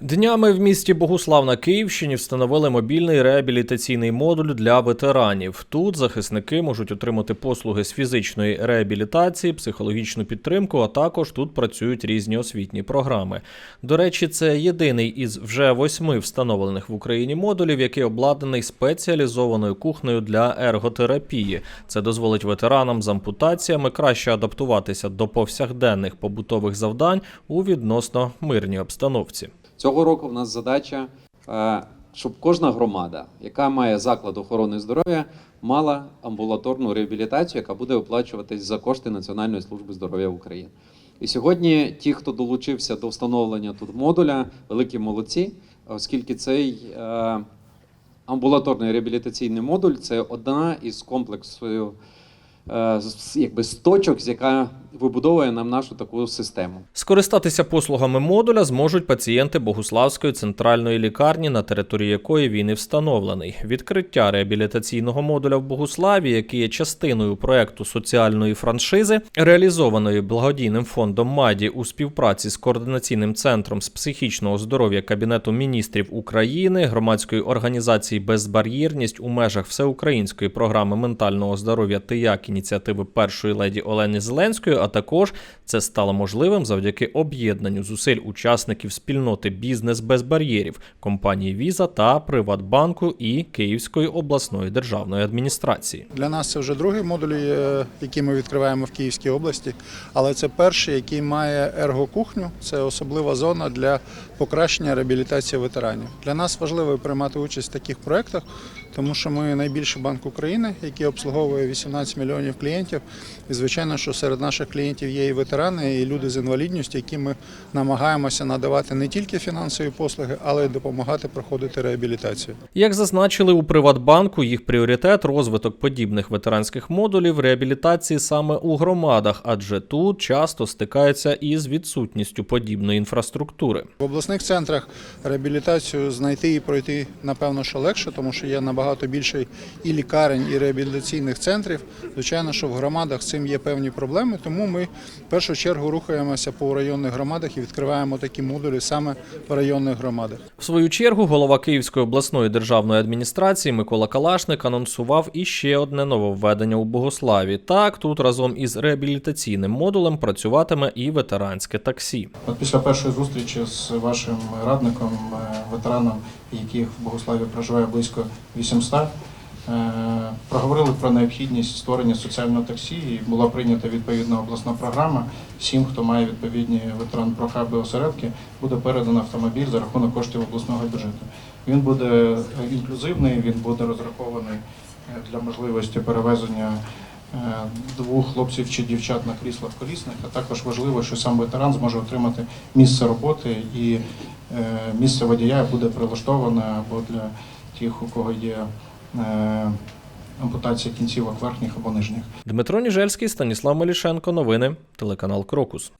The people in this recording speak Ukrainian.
Днями в місті Богуслав на Київщині встановили мобільний реабілітаційний модуль для ветеранів. Тут захисники можуть отримати послуги з фізичної реабілітації, психологічну підтримку, а також тут працюють різні освітні програми. До речі, це єдиний із вже восьми встановлених в Україні модулів, який обладнаний спеціалізованою кухнею для ерготерапії. Це дозволить ветеранам з ампутаціями краще адаптуватися до повсякденних побутових завдань у відносно мирній обстановці. Цього року в нас задача, е, щоб кожна громада, яка має заклад охорони здоров'я, мала амбулаторну реабілітацію, яка буде оплачуватись за кошти Національної служби здоров'я України. І сьогодні ті, хто долучився до встановлення тут модуля, великі молодці, оскільки цей е, амбулаторний реабілітаційний модуль це одна із комплексу е, якби, з точок, з яка вибудовує нам нашу таку систему. Скористатися послугами модуля зможуть пацієнти Богуславської центральної лікарні, на території якої він і встановлений. Відкриття реабілітаційного модуля в Богуславі, який є частиною проекту соціальної франшизи, реалізованої благодійним фондом МАДІ у співпраці з координаційним центром з психічного здоров'я Кабінету міністрів України, громадської організації Безбар'єрність у межах всеукраїнської програми ментального здоров'я «Тияк» ініціативи першої леді Олени Зеленської, а також це стало можливим завдяки об'єднанню зусиль учасників спільноти Бізнес без бар'єрів компанії Віза та Приватбанку і Київської обласної державної адміністрації. Для нас це вже другий модуль, е, який ми відкриваємо в Київській області, але це перший, який має ергокухню. Це особлива зона для покращення реабілітації ветеранів. Для нас важливо приймати участь в таких проєктах, тому що ми найбільший банк України, який обслуговує 18 мільйонів клієнтів. І звичайно, що серед наших клієнтів є і ветерани, і люди з інвалідністю, які ми намагаємося надавати не тільки фінансові послуги, але й допомагати проходити реабілітацію. Як зазначили у Приватбанку, їх пріоритет розвиток подібних ветеранських модулів реабілітації саме у громадах, адже тут часто стикаються із відсутністю подібної інфраструктури. В обласних центрах реабілітацію знайти і пройти напевно що легше, тому що є набагато більше і лікарень, і реабілітаційних центрів. Звичайно, що в громадах з цим є певні проблеми, тому ми в першу чергу рухаємося по районних громадах і відкриваємо такі модулі саме в районних громадах. В свою чергу голова Київської обласної державної адміністрації Микола Калашник анонсував іще одне нововведення у Богославі. Так, тут разом із реабілітаційним модулем працюватиме і ветеранське таксі. От після першої зустрічі з вашим радником, е, ветераном, яких в Богославі проживає близько 800, е, проговорили про необхідність створення соціального таксі і була прийнята відповідна обласна програма. Всім, хто має відповідні ветеран прохаби осередки, буде передано автомобіль за рахунок коштів обласного бюджету. Він буде е, інклюзивний, він буде розрахований е, для можливості перевезення е, двох хлопців чи дівчат на кріслах колісних, а також важливо, що сам ветеран зможе отримати місце роботи і е, місце водія буде прилаштоване або для тих, у кого є е, ампутація кінцівок верхніх або нижніх. Дмитро Ніжельський, Станіслав Мелішенко. Новини. Телеканал Крокус.